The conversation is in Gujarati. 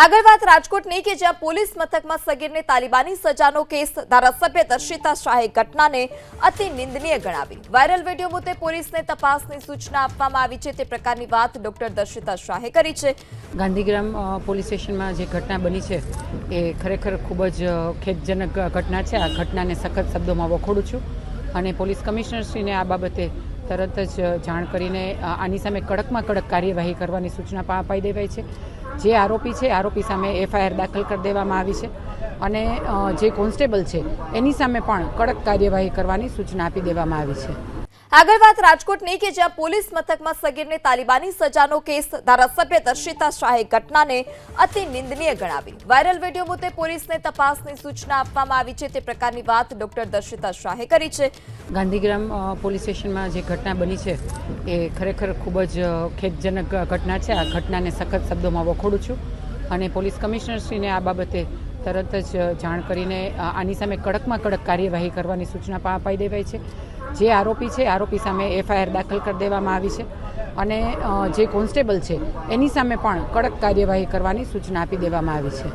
આગળ વાત રાજકોટની કે જ્યાં પોલીસ મથકમાં સગીરને તાલિબાની સજાનો કેસ, ધારાસભ્ય દર્શિતા શાહે ઘટનાને અતિ નિંદનીય ગણાવી. વાયરલ વીડિયો મુદ્દે પોલીસને તપાસની સૂચના આપવામાં આવી છે. તે પ્રકારની વાત ડોક્ટર દર્શિતા શાહે કરી છે. ગાંધીગ્રામ પોલીસ સ્ટેશનમાં જે ઘટના બની છે, એ ખરેખર ખૂબ જ ખેદજનક ઘટના છે. આ ઘટનાને સખત શબ્દોમાં વખોડું છું અને પોલીસ કમિશનરશ્રીને આ બાબતે તરત જ જાણ કરીને આની સામે કડકમાં કડક કાર્યવાહી કરવાની સૂચના અપાઈ દેવાઈ છે. જે આરોપી છે, આરોપી સામે એફઆઈઆર દાખલ કરી દેવામાં આવી છે અને જે કોન્સ્ટેબલ છે, એની સામે પણ કડક કાર્યવાહી કરવાની સૂચના આપી દેવામાં આવી છે. આગળ વાત રાજકોટની કે જ્યાં પોલીસ મથકમાં સગીરને તાલિબાની સજાનો કેસ, ધારાસભ્ય દર્શિતા શાહે ઘટનાને અતિ નિંદનીય ગણાવી. વાયરલ વીડિયો મુદ્દે પોલીસને તપાસની સૂચના આપવામાં આવી છે. તે પ્રકારની વાત ડોક્ટર દર્શિતા શાહે કરી છે. ગાંધીગ્રામ પોલીસ સ્ટેશનમાં જે ઘટના બની છે, એ ખરેખર ખૂબ જ ખેદજનક ઘટના છે. આ ઘટનાને સખત શબ્દોમાં વખોડું છું અને પોલીસ કમિશનરશ્રીને આ બાબતે તરત જ જાણ કરીને આની સામે કડકમાં કડક કાર્યવાહી કરવાની સૂચના અપાઈ દેવાઈ છે. જે આરોપી છે, આરોપી સામે એફઆઈઆર દાખલ કરી દેવામાં આવી છે અને જે કોન્સ્ટેબલ છે, એની સામે પણ કડક કાર્યવાહી કરવાની સૂચના આપી દેવામાં આવી છે.